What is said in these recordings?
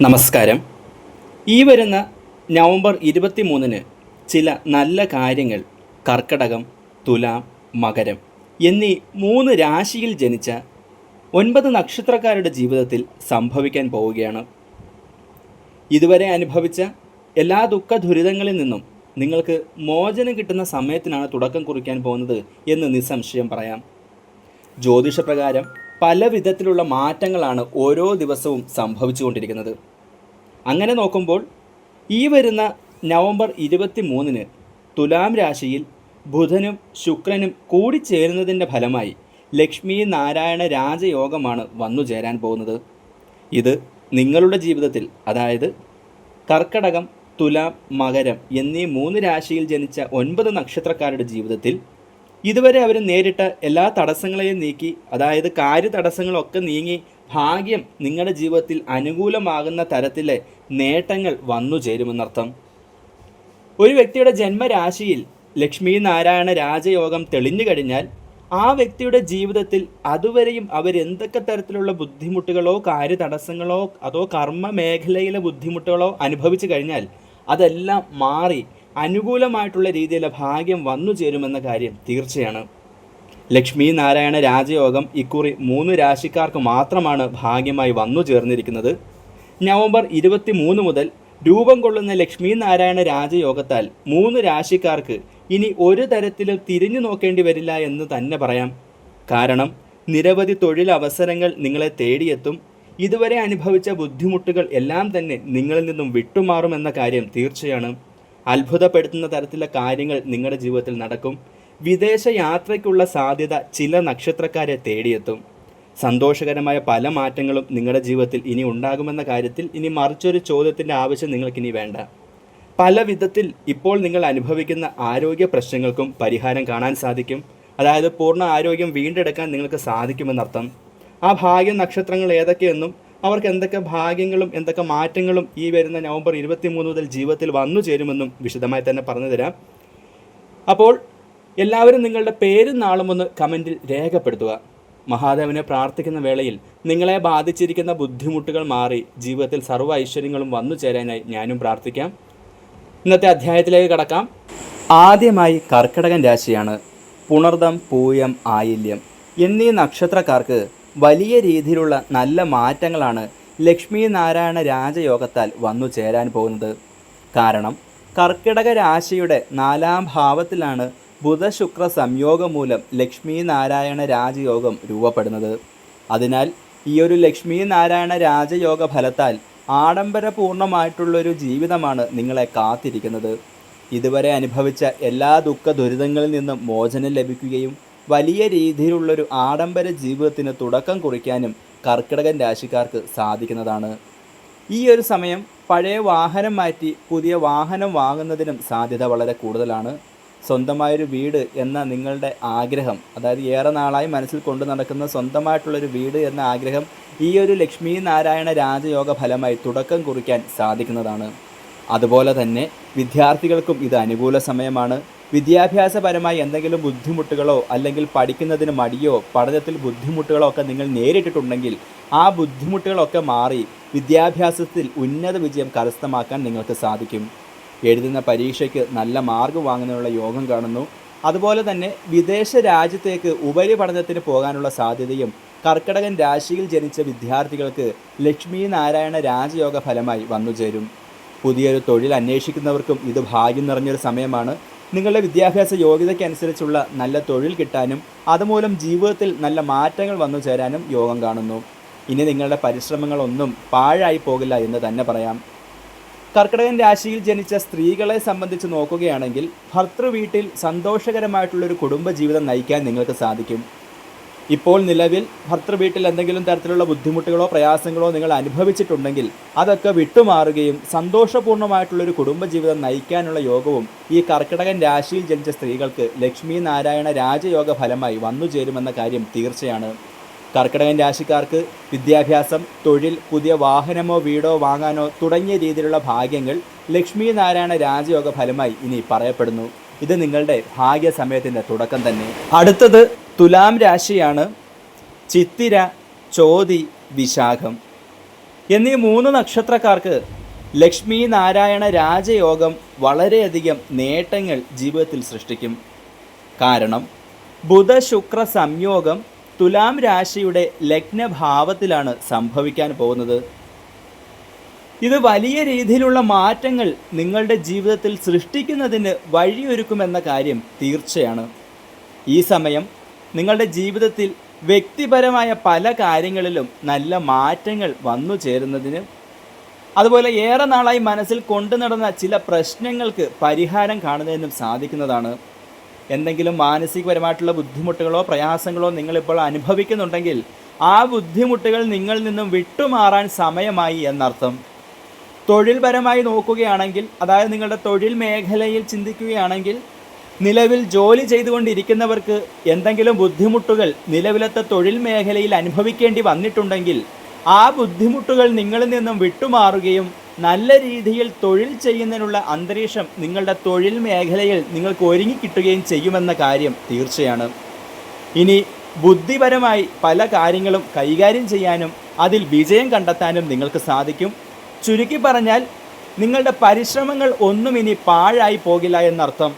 നമസ്കാരം. ഈ വരുന്ന നവംബർ ഇരുപത്തി മൂന്നിന് ചില നല്ല കാര്യങ്ങൾ കർക്കടകം തുലാം മകരം എന്നീ മൂന്ന് രാശിയിൽ ജനിച്ച ഒൻപത് നക്ഷത്രക്കാരുടെ ജീവിതത്തിൽ സംഭവിക്കാൻ പോവുകയാണ്. ഇതുവരെ അനുഭവിച്ച എല്ലാ ദുഃഖ ദുരിതങ്ങളിൽ നിന്നും നിങ്ങൾക്ക് മോചനം കിട്ടുന്ന സമയത്തിനാണ് തുടക്കം കുറിക്കാൻ പോകുന്നത് എന്ന് നിസ്സംശയം പറയാം. ജ്യോതിഷപ്രകാരം പല വിധത്തിലുള്ള മാറ്റങ്ങളാണ് ഓരോ ദിവസവും സംഭവിച്ചുകൊണ്ടിരിക്കുന്നത്. അങ്ങനെ നോക്കുമ്പോൾ ഈ വരുന്ന നവംബർ ഇരുപത്തി മൂന്നിന് തുലാം രാശിയിൽ ബുധനും ശുക്രനും കൂടിച്ചേരുന്നതിന്റെ ഫലമായി ലക്ഷ്മി നാരായണ രാജയോഗമാണ് വന്നു ചേരാൻ പോകുന്നത്. ഇത് നിങ്ങളുടെ ജീവിതത്തിൽ അതായത് കർക്കടകം തുലാം മകരം എന്നീ മൂന്ന് രാശിയിൽ ജനിച്ച ഒൻപത് നക്ഷത്രക്കാരുടെ ജീവിതത്തിൽ ഇതുവരെ അവർ നേരിട്ട എല്ലാ തടസ്സങ്ങളെയും നീക്കി അതായത് കാര്യ തടസ്സങ്ങളൊക്കെ നീങ്ങി ഭാഗ്യം നിങ്ങളുടെ ജീവിതത്തിൽ അനുകൂലമാകുന്ന തരത്തിലെ നേട്ടങ്ങൾ വന്നു ചേരുമെന്നർത്ഥം. ഒരു വ്യക്തിയുടെ ജന്മരാശിയിൽ ലക്ഷ്മി നാരായണ രാജയോഗം തെളിഞ്ഞു കഴിഞ്ഞാൽ ആ വ്യക്തിയുടെ ജീവിതത്തിൽ അതുവരെയും അവരെന്തൊക്കെ തരത്തിലുള്ള ബുദ്ധിമുട്ടുകളോ കാര്യ തടസ്സങ്ങളോ അതോ കർമ്മ മേഖലയിലെ ബുദ്ധിമുട്ടുകളോ അനുഭവിച്ചു കഴിഞ്ഞാൽ അതെല്ലാം മാറി അനുകൂലമായിട്ടുള്ള രീതിയിലെ ഭാഗ്യം വന്നു ചേരുമെന്ന കാര്യം തീർച്ചയാണ്. ലക്ഷ്മി നാരായണ രാജയോഗം ഇക്കുറി മൂന്ന് രാശിക്കാർക്ക് മാത്രമാണ് ഭാഗ്യമായി വന്നു ചേർന്നിരിക്കുന്നത്. നവംബർ ഇരുപത്തി മൂന്ന് മുതൽ രൂപം കൊള്ളുന്ന ലക്ഷ്മി നാരായണ രാജയോഗത്താൽ മൂന്ന് രാശിക്കാർക്ക് ഇനി ഒരു തരത്തിലും തിരിഞ്ഞു നോക്കേണ്ടി വരില്ല എന്ന് തന്നെ പറയാം. കാരണം നിരവധി തൊഴിലവസരങ്ങൾ നിങ്ങളെ തേടിയെത്തും. ഇതുവരെ അനുഭവിച്ച ബുദ്ധിമുട്ടുകൾ എല്ലാം തന്നെ നിങ്ങളിൽ നിന്നും വിട്ടുമാറുമെന്ന കാര്യം തീർച്ചയാണ്. അത്ഭുതപ്പെടുത്തുന്ന തരത്തിലുള്ള കാര്യങ്ങൾ നിങ്ങളുടെ ജീവിതത്തിൽ നടക്കും. വിദേശ യാത്രയ്ക്കുള്ള സാധ്യത ചില നക്ഷത്രക്കാരെ തേടിയെത്തും. സന്തോഷകരമായ പല മാറ്റങ്ങളും നിങ്ങളുടെ ജീവിതത്തിൽ ഇനി ഉണ്ടാകുമെന്ന കാര്യത്തിൽ ഇനി മറിച്ചൊരു ചോദ്യത്തിന്റെ ആവശ്യം നിങ്ങൾക്കിനി വേണ്ട. പല വിധത്തിൽ ഇപ്പോൾ നിങ്ങൾ അനുഭവിക്കുന്ന ആരോഗ്യ പ്രശ്നങ്ങൾക്കും പരിഹാരം കാണാൻ സാധിക്കും. അതായത് പൂർണ ആരോഗ്യം വീണ്ടെടുക്കാൻ നിങ്ങൾക്ക് സാധിക്കുമെന്നർത്ഥം. ആ ഭാഗ്യ നക്ഷത്രങ്ങൾ ഏതൊക്കെയെന്നും അവർക്ക് എന്തൊക്കെ ഭാഗ്യങ്ങളും എന്തൊക്കെ മാറ്റങ്ങളും ഈ വരുന്ന നവംബർ ഇരുപത്തി മൂന്ന് മുതൽ ജീവിതത്തിൽ വന്നു ചേരുമെന്നും വിശദമായി തന്നെ പറഞ്ഞു തരാം. അപ്പോൾ എല്ലാവരും നിങ്ങളുടെ പേരും നാളും ഒന്ന് കമന്റിൽ രേഖപ്പെടുത്തുക. മഹാദേവനെ പ്രാർത്ഥിക്കുന്ന വേളയിൽ നിങ്ങളെ ബാധിച്ചിരിക്കുന്ന ബുദ്ധിമുട്ടുകൾ മാറി ജീവിതത്തിൽ സർവ ഐശ്വര്യങ്ങളും വന്നു ചേരാനായി ഞാനും പ്രാർത്ഥിക്കാം. ഇന്നത്തെ അധ്യായത്തിലേക്ക് കടക്കാം. ആദ്യമായി കർക്കിടകൻ രാശിയാണ്. പുണർദം പൂയം ആയില്യം എന്നീ നക്ഷത്രക്കാർക്ക് വലിയ രീതിയിലുള്ള നല്ല മാറ്റങ്ങളാണ് ലക്ഷ്മി നാരായണ രാജയോഗത്താൽ വന്നു ചേരാൻ പോകുന്നത്. കാരണം കർക്കിടക രാശിയുടെ നാലാം ഭാവത്തിലാണ് ബുധശുക്ര സംയോഗം മൂലം ലക്ഷ്മി നാരായണ രാജയോഗം രൂപപ്പെടുന്നത്. അതിനാൽ ഈ ഒരു ലക്ഷ്മി നാരായണ രാജയോഗ ഫലത്താൽ ആഡംബരപൂർണമായിട്ടുള്ളൊരു ജീവിതമാണ് നിങ്ങളെ കാത്തിരിക്കുന്നത്. ഇതുവരെ അനുഭവിച്ച എല്ലാ ദുഃഖ ദുരിതങ്ങളിൽ നിന്നും മോചനം ലഭിക്കുകയും വലിയ രീതിയിലുള്ളൊരു ആഡംബര ജീവിതത്തിന് തുടക്കം കുറിക്കാനും കർക്കിടകൻ രാശിക്കാർക്ക് സാധിക്കുന്നതാണ്. ഈ ഒരു സമയം പഴയ വാഹനം മാറ്റി പുതിയ വാഹനം വാങ്ങുന്നതിനും സാധ്യത വളരെ കൂടുതലാണ്. സ്വന്തമായൊരു വീട് എന്ന നിങ്ങളുടെ ആഗ്രഹം അതായത് ഏറെ നാളായി മനസ്സിൽ കൊണ്ടു നടക്കുന്ന സ്വന്തമായിട്ടുള്ളൊരു വീട് എന്ന ആഗ്രഹം ഈ ഒരു ലക്ഷ്മി നാരായണ രാജയോഗ ഫലമായി തുടക്കം കുറിക്കാൻ സാധിക്കുന്നതാണ്. അതുപോലെ തന്നെ വിദ്യാർത്ഥികൾക്കും ഇത് അനുകൂല സമയമാണ്. വിദ്യാഭ്യാസപരമായി എന്തെങ്കിലും ബുദ്ധിമുട്ടുകളോ അല്ലെങ്കിൽ പഠിക്കുന്നതിന് മടിയോ പഠനത്തിൽ ബുദ്ധിമുട്ടുകളോ ഒക്കെ നിങ്ങൾ നേരിട്ടിട്ടുണ്ടെങ്കിൽ ആ ബുദ്ധിമുട്ടുകളൊക്കെ മാറി വിദ്യാഭ്യാസത്തിൽ ഉന്നത വിജയം കരസ്ഥമാക്കാൻ നിങ്ങൾക്ക് സാധിക്കും. എഴുതുന്ന പരീക്ഷയ്ക്ക് നല്ല മാർക്ക് വാങ്ങുന്നതിനുള്ള യോഗം കാണുന്നു. അതുപോലെ തന്നെ വിദേശ രാജ്യത്തേക്ക് ഉപരിപഠനത്തിന് പോകാനുള്ള സാധ്യതയും കർക്കടകൻ രാശിയിൽ ജനിച്ച വിദ്യാർത്ഥികൾക്ക് ലക്ഷ്മി നാരായണ രാജയോഗ ഫലമായി വന്നുചേരും. പുതിയൊരു തൊഴിൽ അന്വേഷിക്കുന്നവർക്കും ഇത് ഭാഗ്യം നിറഞ്ഞൊരു സമയമാണ്. നിങ്ങളുടെ വിദ്യാഭ്യാസ യോഗ്യതയ്ക്കനുസരിച്ചുള്ള നല്ല തൊഴിൽ കിട്ടാനും അതുമൂലം ജീവിതത്തിൽ നല്ല മാറ്റങ്ങൾ വന്നു ചേരാനും യോഗം കാണുന്നു. ഇനി നിങ്ങളുടെ പരിശ്രമങ്ങളൊന്നും പാഴായി പോകില്ല എന്ന് തന്നെ പറയാം. കർക്കിടകൻ രാശിയിൽ ജനിച്ച സ്ത്രീകളെ സംബന്ധിച്ച് നോക്കുകയാണെങ്കിൽ ഭർത്തൃ വീട്ടിൽ സന്തോഷകരമായിട്ടുള്ളൊരു കുടുംബജീവിതം നയിക്കാൻ നിങ്ങൾക്ക് സാധിക്കും. ഇപ്പോൾ നിലവിൽ ഭർത്തൃവീട്ടിൽ എന്തെങ്കിലും തരത്തിലുള്ള ബുദ്ധിമുട്ടുകളോ പ്രയാസങ്ങളോ നിങ്ങൾ അനുഭവിച്ചിട്ടുണ്ടെങ്കിൽ അതൊക്കെ വിട്ടുമാറുകയും സന്തോഷപൂർണമായിട്ടുള്ളൊരു കുടുംബജീവിതം നയിക്കാനുള്ള യോഗവും ഈ കർക്കിടകൻ രാശിയിൽ ജനിച്ച സ്ത്രീകൾക്ക് ലക്ഷ്മി നാരായണ രാജയോഗ ഫലമായി വന്നു ചേരുമെന്ന കാര്യം തീർച്ചയാണ്. കർക്കിടകൻ രാശിക്കാർക്ക് വിദ്യാഭ്യാസം തൊഴിൽ പുതിയ വാഹനമോ വീടോ വാങ്ങാനോ തുടങ്ങിയ രീതിയിലുള്ള ഭാഗ്യങ്ങൾ ലക്ഷ്മി നാരായണ രാജയോഗ ഫലമായി ഇനി പറയപ്പെടുന്നു. ഇത് നിങ്ങളുടെ ഭാഗ്യ സമയത്തിന്റെ തുടക്കം തന്നെ. അടുത്തത് തുലാം രാശിയാണ് ചിത്തിര ചോതി വിശാഖം. എന്നീ മൂന്ന് നക്ഷത്രക്കാർക്ക് ലക്ഷ്മി നാരായണ രാജയോഗം വളരെയധികം നേട്ടങ്ങൾ ജീവിതത്തിൽ സൃഷ്ടിക്കും. കാരണം ബുധ ശുക്ര സംയോഗം തുലാം രാശിയുടെ ലഗ്നഭാവത്തിലാണ് സംഭവിക്കാൻ പോകുന്നത്. ഇത് വലിയ രീതിയിലുള്ള മാറ്റങ്ങൾ നിങ്ങളുടെ ജീവിതത്തിൽ സൃഷ്ടിക്കുന്നതിന് വഴിയൊരുക്കുമെന്ന കാര്യം തീർച്ചയാണ്. ഈ സമയം നിങ്ങളുടെ ജീവിതത്തിൽ വ്യക്തിപരമായ പല കാര്യങ്ങളിലും നല്ല മാറ്റങ്ങൾ വന്നു ചേരുന്നതിന് അതുപോലെ ഏറെ നാളായി മനസ്സിൽ കൊണ്ടു നടന്ന ചില പ്രശ്നങ്ങൾക്ക് പരിഹാരം കാണുന്നതിനും സാധിക്കുന്നതാണ്. എന്തെങ്കിലും മാനസികപരമായിട്ടുള്ള ബുദ്ധിമുട്ടുകളോ പ്രയാസങ്ങളോ നിങ്ങളിപ്പോൾ അനുഭവിക്കുന്നുണ്ടെങ്കിൽ ആ ബുദ്ധിമുട്ടുകൾ നിങ്ങളിൽ നിന്നും വിട്ടുമാറാൻ സമയമായി എന്നർത്ഥം. തൊഴിൽപരമായി നോക്കുകയാണെങ്കിൽ അതായത് നിങ്ങളുടെ തൊഴിൽ മേഖലയിൽ ചിന്തിക്കുകയാണെങ്കിൽ നിലവിൽ ജോലി ചെയ്തുകൊണ്ടിരിക്കുന്നവർക്ക് എന്തെങ്കിലും ബുദ്ധിമുട്ടുകൾ നിലവിലത്തെ തൊഴിൽ മേഖലയിൽ അനുഭവിക്കേണ്ടി വന്നിട്ടുണ്ടെങ്കിൽ ആ ബുദ്ധിമുട്ടുകൾ നിങ്ങളിൽ നിന്നും വിട്ടുമാറുകയും നല്ല രീതിയിൽ തൊഴിൽ ചെയ്യുന്നതിനുള്ള അന്തരീക്ഷം നിങ്ങളുടെ തൊഴിൽ മേഖലയിൽ നിങ്ങൾക്ക് ഒരുങ്ങിക്കിട്ടുകയും ചെയ്യുമെന്ന കാര്യം തീർച്ചയാണ്. ഇനി ബുദ്ധിപരമായി പല കാര്യങ്ങളും കൈകാര്യം ചെയ്യാനും അതിൽ വിജയം കണ്ടെത്താനും നിങ്ങൾക്ക് സാധിക്കും. ചുരുക്കി പറഞ്ഞാൽ നിങ്ങളുടെ പരിശ്രമങ്ങൾ ഒന്നും ഇനി പാഴായി പോകില്ല എന്നർത്ഥം.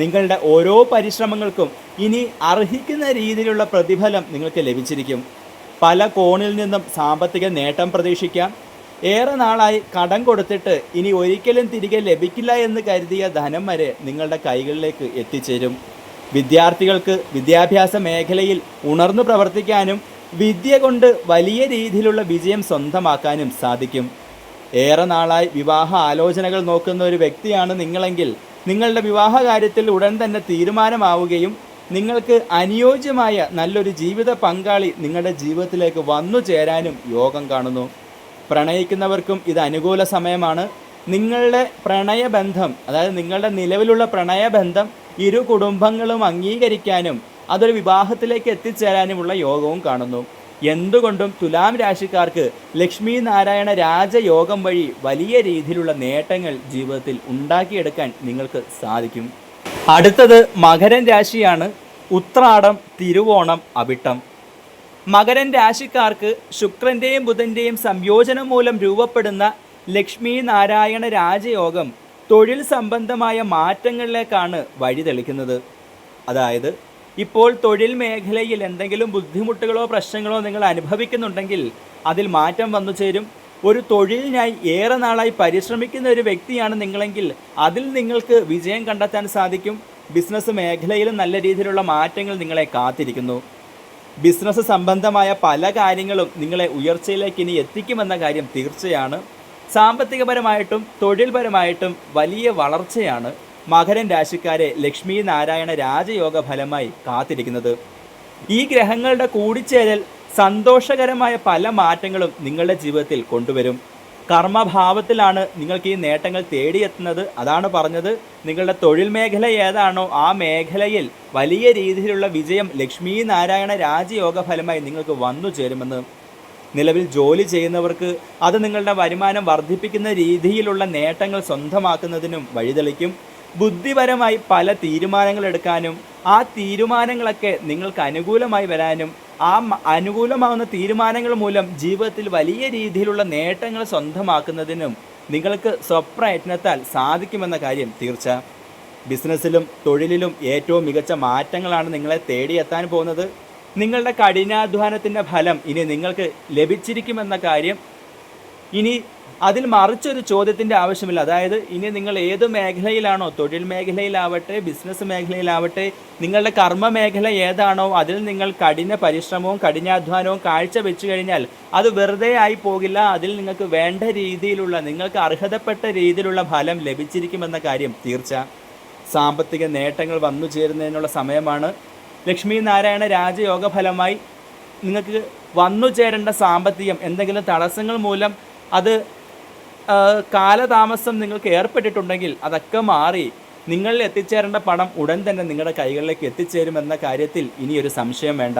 നിങ്ങളുടെ ഓരോ പരിശ്രമങ്ങൾക്കും ഇനി അർഹിക്കുന്ന രീതിയിലുള്ള പ്രതിഫലം നിങ്ങൾക്ക് ലഭിച്ചിരിക്കും. പല കോണിൽ നിന്നും സാമ്പത്തിക നേട്ടം പ്രതീക്ഷിക്കാം. ഏറെ നാളായി കടം കൊടുത്തിട്ട് ഇനി ഒരിക്കലും തിരികെ ലഭിക്കില്ല എന്ന് കരുതിയ ധനം വരെ നിങ്ങളുടെ കൈകളിലേക്ക് എത്തിച്ചേരും. വിദ്യാർത്ഥികൾക്ക് വിദ്യാഭ്യാസ മേഖലയിൽ ഉണർന്നു പ്രവർത്തിക്കാനും വിദ്യ കൊണ്ട് വലിയ രീതിയിലുള്ള വിജയം സ്വന്തമാക്കാനും സാധിക്കും. ഏറെ നാളായി വിവാഹ ആലോചനകൾ നോക്കുന്ന ഒരു വ്യക്തിയാണ് നിങ്ങളെങ്കിൽ നിങ്ങളുടെ വിവാഹ കാര്യത്തിൽ ഉടൻ തന്നെ തീരുമാനമാവുകയും നിങ്ങൾക്ക് അനുയോജ്യമായ നല്ലൊരു ജീവിത പങ്കാളി നിങ്ങളുടെ ജീവിതത്തിലേക്ക് വന്നു ചേരാനും യോഗം കാണുന്നു. പ്രണയിക്കുന്നവർക്കും ഇത് അനുകൂല സമയമാണ്. നിങ്ങളുടെ പ്രണയബന്ധം അതായത് നിങ്ങളുടെ നിലവിലുള്ള പ്രണയബന്ധം ഇരു കുടുംബങ്ങളും അംഗീകരിക്കാനും അതൊരു വിവാഹത്തിലേക്ക് എത്തിച്ചേരാനുമുള്ള യോഗവും കാണുന്നു. എന്തുകൊണ്ടും തുലാം രാശിക്കാർക്ക് ലക്ഷ്മി നാരായണ രാജയോഗം വഴി വലിയ രീതിയിലുള്ള നേട്ടങ്ങൾ ജീവിതത്തിൽ ഉണ്ടാക്കിയെടുക്കാൻ നിങ്ങൾക്ക് സാധിക്കും. അടുത്തത് മകരൻ രാശിയാണ്. ഉത്രാടം തിരുവോണം അവിട്ടം. മകരൻ രാശിക്കാർക്ക് ശുക്രന്റെയും ബുധന്റെയും സംയോജനം മൂലം രൂപപ്പെടുന്ന ലക്ഷ്മി നാരായണ രാജയോഗം തൊഴിൽ സംബന്ധമായ മാറ്റങ്ങളിലേക്കാണ് വഴി തെളിക്കുന്നത് അതായത് ഇപ്പോൾ തൊഴിൽ മേഖലയിൽ എന്തെങ്കിലും ബുദ്ധിമുട്ടുകളോ പ്രശ്നങ്ങളോ നിങ്ങൾ അനുഭവിക്കുന്നുണ്ടെങ്കിൽ അതിൽ മാറ്റം വന്നു ചേരും. ഒരു തൊഴിലിനായി ഏറെ നാളായി പരിശ്രമിക്കുന്ന ഒരു വ്യക്തിയാണ് നിങ്ങളെങ്കിൽ അതിൽ നിങ്ങൾക്ക് വിജയം കണ്ടെത്താൻ സാധിക്കും. ബിസിനസ് മേഖലയിലും നല്ല രീതിയിലുള്ള മാറ്റങ്ങൾ നിങ്ങളെ കാത്തിരിക്കുന്നു. ബിസിനസ് സംബന്ധമായ പല കാര്യങ്ങളും നിങ്ങളെ ഉയർച്ചയിലേക്ക് ഇനി എത്തിക്കുമെന്ന കാര്യം തീർച്ചയാണ്. സാമ്പത്തികപരമായിട്ടും തൊഴിൽപരമായിട്ടും വലിയ വളർച്ചയാണ്. മകരൻ രാശിക്കാരെ ലക്ഷ്മി നാരായണ രാജയോഗ ഫലമായി കാത്തിരിക്കുന്നത്. ഈ ഗ്രഹങ്ങളുടെ കൂടിച്ചേരൽ സന്തോഷകരമായ പല മാറ്റങ്ങളും നിങ്ങളുടെ ജീവിതത്തിൽ കൊണ്ടുവരും. കർമ്മഭാവത്തിലാണ് നിങ്ങൾക്ക് ഈ നേട്ടങ്ങൾ തേടിയെത്തുന്നത്. അതാണ് പറഞ്ഞത്. നിങ്ങളുടെ തൊഴിൽ മേഖല ഏതാണോ ആ മേഖലയിൽ വലിയ രീതിയിലുള്ള വിജയം ലക്ഷ്മി നാരായണ രാജയോഗ ഫലമായി നിങ്ങൾക്ക് വന്നു ചേരുമെന്ന്. നിലവിൽ ജോലി ചെയ്യുന്നവർക്ക് അത് നിങ്ങളുടെ വരുമാനം വർദ്ധിപ്പിക്കുന്ന രീതിയിലുള്ള നേട്ടങ്ങൾ സ്വന്തമാക്കുന്നതിനും വഴിതെളിക്കും. ബുദ്ധിപരമായി പല തീരുമാനങ്ങൾ എടുക്കാനും ആ തീരുമാനങ്ങളൊക്കെ നിങ്ങൾക്ക് അനുകൂലമായി വരാനും ആ അനുകൂലമാവുന്ന തീരുമാനങ്ങൾ മൂലം ജീവിതത്തിൽ വലിയ രീതിയിലുള്ള നേട്ടങ്ങൾ സ്വന്തമാക്കുന്നതിനും നിങ്ങൾക്ക് സ്വപ്രയത്നത്താൽ സാധിക്കുമെന്ന കാര്യം തീർച്ച. ബിസിനസ്സിലും തൊഴിലിലും ഏറ്റവും മികച്ച മാറ്റങ്ങളാണ് നിങ്ങളെ തേടിയെത്താൻ പോകുന്നത്. നിങ്ങളുടെ കഠിനാധ്വാനത്തിന്റെ ഫലം ഇനി നിങ്ങൾക്ക് ലഭിച്ചിരിക്കുമെന്ന കാര്യം ഇനി അതിൽ മറിച്ചൊരു ചോദ്യത്തിന്റെ ആവശ്യമില്ല. അതായത് ഇനി നിങ്ങൾ ഏത് മേഖലയിലാണോ തൊഴിൽ മേഖലയിലാവട്ടെ ബിസിനസ് മേഖലയിലാവട്ടെ നിങ്ങളുടെ കർമ്മ മേഖല ഏതാണോ അതിൽ നിങ്ങൾ കഠിന പരിശ്രമവും കഠിനാധ്വാനവും കാഴ്ച വെച്ച് കഴിഞ്ഞാൽ അത് വെറുതെ ആയി പോകില്ല. അതിൽ നിങ്ങൾക്ക് വേണ്ട രീതിയിലുള്ള നിങ്ങൾക്ക് അർഹതപ്പെട്ട രീതിയിലുള്ള ഫലം ലഭിച്ചിരിക്കുമെന്ന കാര്യം തീർച്ച. സാമ്പത്തിക നേട്ടങ്ങൾ വന്നു ചേരുന്നതിനുള്ള സമയമാണ്. ലക്ഷ്മി നാരായണ രാജയോഗ ഫലമായി നിങ്ങൾക്ക് വന്നു ചേരേണ്ട സാമ്പത്തികം എന്തെങ്കിലും തടസ്സങ്ങൾ മൂലം അത് കാലതാമസം നിങ്ങൾക്ക് ഏർപ്പെട്ടിട്ടുണ്ടെങ്കിൽ അതൊക്കെ മാറി നിങ്ങളിൽ എത്തിച്ചേരേണ്ട പണം ഉടൻ തന്നെ നിങ്ങളുടെ കൈകളിലേക്ക് എത്തിച്ചേരുമെന്ന കാര്യത്തിൽ ഇനിയൊരു സംശയം വേണ്ട.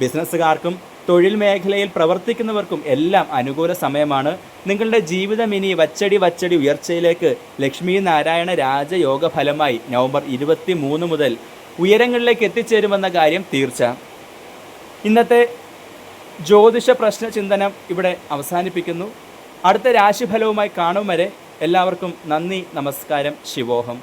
ബിസിനസ്സുകാർക്കും തൊഴിൽ മേഖലയിൽ പ്രവർത്തിക്കുന്നവർക്കും എല്ലാം അനുകൂല സമയമാണ്. നിങ്ങളുടെ ജീവിതം ഇനി വച്ചടി വച്ചടി ഉയർച്ചയിലേക്ക് ലക്ഷ്മി നാരായണ രാജയോഗ ഫലമായി നവംബർ ഇരുപത്തി മൂന്ന് മുതൽ ഉയരങ്ങളിലേക്ക് എത്തിച്ചേരുമെന്ന കാര്യം തീർച്ച. ഇന്നത്തെ ജ്യോതിഷ പ്രശ്ന ചിന്തനം ഇവിടെ അവസാനിപ്പിക്കുന്നു. അടുത്ത രാശിഫലവുമായി കാണും വരെ എല്ലാവർക്കും നന്ദി നമസ്കാരം ശിവോഹം.